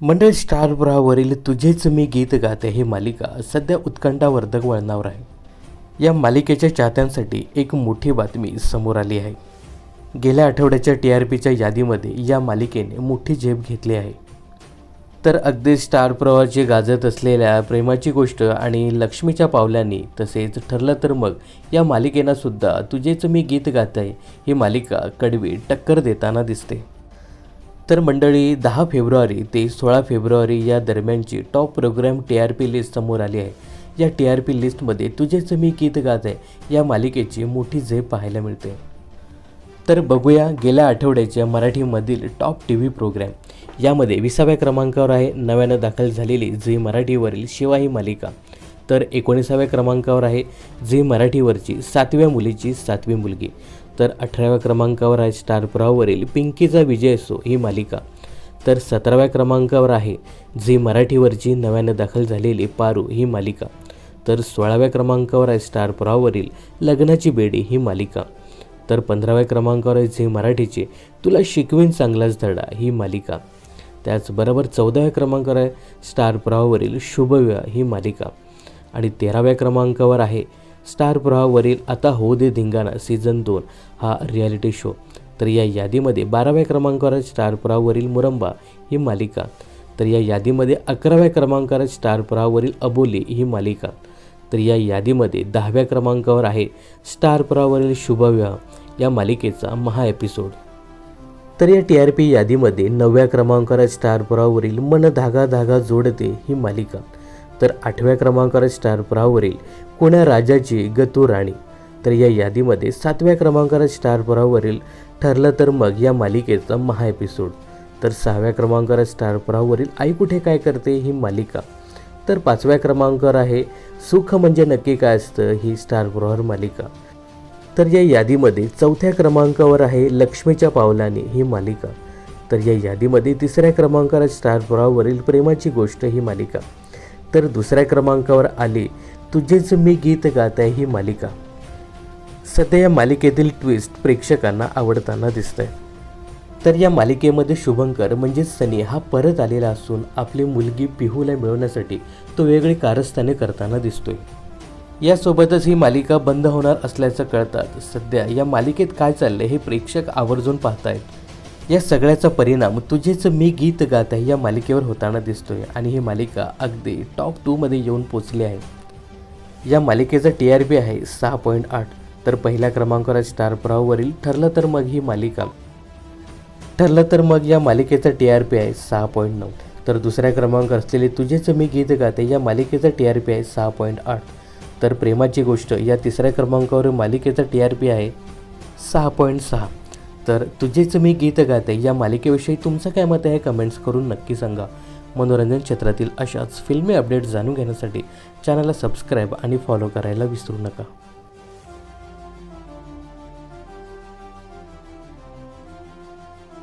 मंडळ स्टार प्रवाहावरील तुझेच मी गीत गाते ही मालिका सध्या उत्कंठावर्धक वळणावर आहे. या मालिकेच्या चाहत्यांसाठी एक मोठी बातमी समोर आली आहे. गेल्या आठवड्याच्या टी आर पीच्या यादीमध्ये या मालिकेने मोठी झेप घेतली आहे. तर अगदी स्टार प्रवाहाची गाजत असलेल्या प्रेमाची गोष्ट आणि लक्ष्मीच्या पावलांनी तसेच ठरलं तर मग या मालिकेनं सुद्धा तुझेच मी गीत गात आहे ही मालिका कडवी टक्कर देताना दिसते. तर मंडळी दहा फेब्रुवारी ते सोळा फेब्रुवारी या दरम्यानची top program T R P list समोर आली आहे. या टी आर पी लिस्टमध्ये तुझेच मी गीत गात आहे या मालिकेची मोठी झेप पाहायला मिळते. तर बघूया गेल्या आठवड्याच्या मराठीमधील टॉप टी व्ही प्रोग्रॅम यामध्ये विसाव्या क्रमांकावर आहे नव्यानं दाखल झालेली झी मराठीवरील शिवा ही मालिका. तर एकोणीसाव्या क्रमांकावर आहे झी मराठीवरची सातव्या मुलीची सातवी मुलगी. तर अठराव्या क्रमांकावर आहे स्टार पिंकीचा विजय असो ही मालिका. तर सतराव्या क्रमांकावर आहे झी मराठीवरची नव्यानं दाखल झालेली पारू ही मालिका. तर सोळाव्या क्रमांकावर आहे स्टार लग्नाची बेडी ही मालिका. तर पंधराव्या क्रमांकावर आहे झी मराठीची तुला शिकवीन चांगलाच धडा ही मालिका. त्याचबरोबर चौदाव्या क्रमांकावर आहे स्टार प्रवाहावरील शुभविवाह ही मालिका. आणि तेराव्या क्रमांकावर आहे. स्टार प्रवाहावरील आता हो दे धिंगाणा सीझन दोन हा रियालिटी शो तर या यादीमध्ये बाराव्या क्रमांकावर स्टार प्रवाहावरील मुरंबा ही मालिका. तर या यादीमध्ये अकराव्या क्रमांकावर स्टार प्रवाहावरील अबोली ही मालिका. तर या यादीमध्ये दहाव्या क्रमांकावर आहे स्टार प्रवाहावरील शुभविवाह या मालिकेचा महा एपिसोड तर या टी आर पी यादीमध्ये नवव्या क्रमांकावर स्टार प्रवाहावरील मन धागा धागा जोडते ही मालिका. तर आठव्या क्रमांकावर स्टार प्रवाहावरील कुण्या राजाची गतू राणी? तर या यादीमध्ये सातव्या क्रमांकावर स्टार प्रवाहावरील ठरलं तर मग या मालिकेचा महा एपिसोड. तर सहाव्या क्रमांकावर स्टार प्रवाहावरील आई कुठे काय करते ही मालिका. तर पाचव्या क्रमांकावर आहे सुख म्हणजे नक्की काय असतं ही स्टार प्रवाह मालिका. तर या यादीमध्ये चौथ्या क्रमांकावर आहे लक्ष्मीच्या पावलाने ही मालिका. तर या यादीमध्ये तिसऱ्या क्रमांकावर स्टार प्रवाहावरील प्रेमाची गोष्ट ही मालिका. तर दुसऱ्या क्रमांकावर आली. तुझेच मी गीत गात आहे ही मालिका. सध्या या मालिकेतील ट्विस्ट प्रेक्षकांना आवडताना दिसत आहे तर या मालिकेमध्ये शुभंकर म्हणजेच सनी हा परत आलेला असून आपली मुलगी पिहूला मिळवण्यासाठी तो वेगळी कारस्थाने करताना दिसतोय. यासोबतच ही मालिका बंद होणार असल्याचं कळतात सध्या या मालिकेत काय चाललंय हे प्रेक्षक आवर्जून पाहतायत. या सगळ्याचा परिणाम तुझेच मी गीत गात आहे या मालिकेवर होताना दिसतोय. आणि ही मालिका अगदी टॉप टूमध्ये येऊन पोचली आहे. या मालिकेचा टी आर पी आहे सहा पॉईंट आठ. तर पहिल्या क्रमांकावर स्टार प्रवावरील ठरलं तर मग ही मालिका. ठरलं तर मग या मालिकेचा टी आर पी आहे सहा पॉईंट नऊ. तर दुसऱ्या क्रमांक असलेले तुझेच मी गीत गाते या मालिकेचा टी आर पी आहे सहा पॉईंट आठ. तर प्रेमाची गोष्ट या तिसऱ्या क्रमांकावर मालिकेचा टी आर पी आहे सहा पॉईंट सहा. तर तुझेच मी गीत गाते या मालिकेविषयी तुमचं काय मत आहे कमेंट्स करून नक्की सांगा. मनोरंजन क्षेत्रातील अशाच फिल्मी अपडेट्स जाणून घेण्यासाठी चॅनलला सबस्क्राईब आणि फॉलो करायला विसरू नका.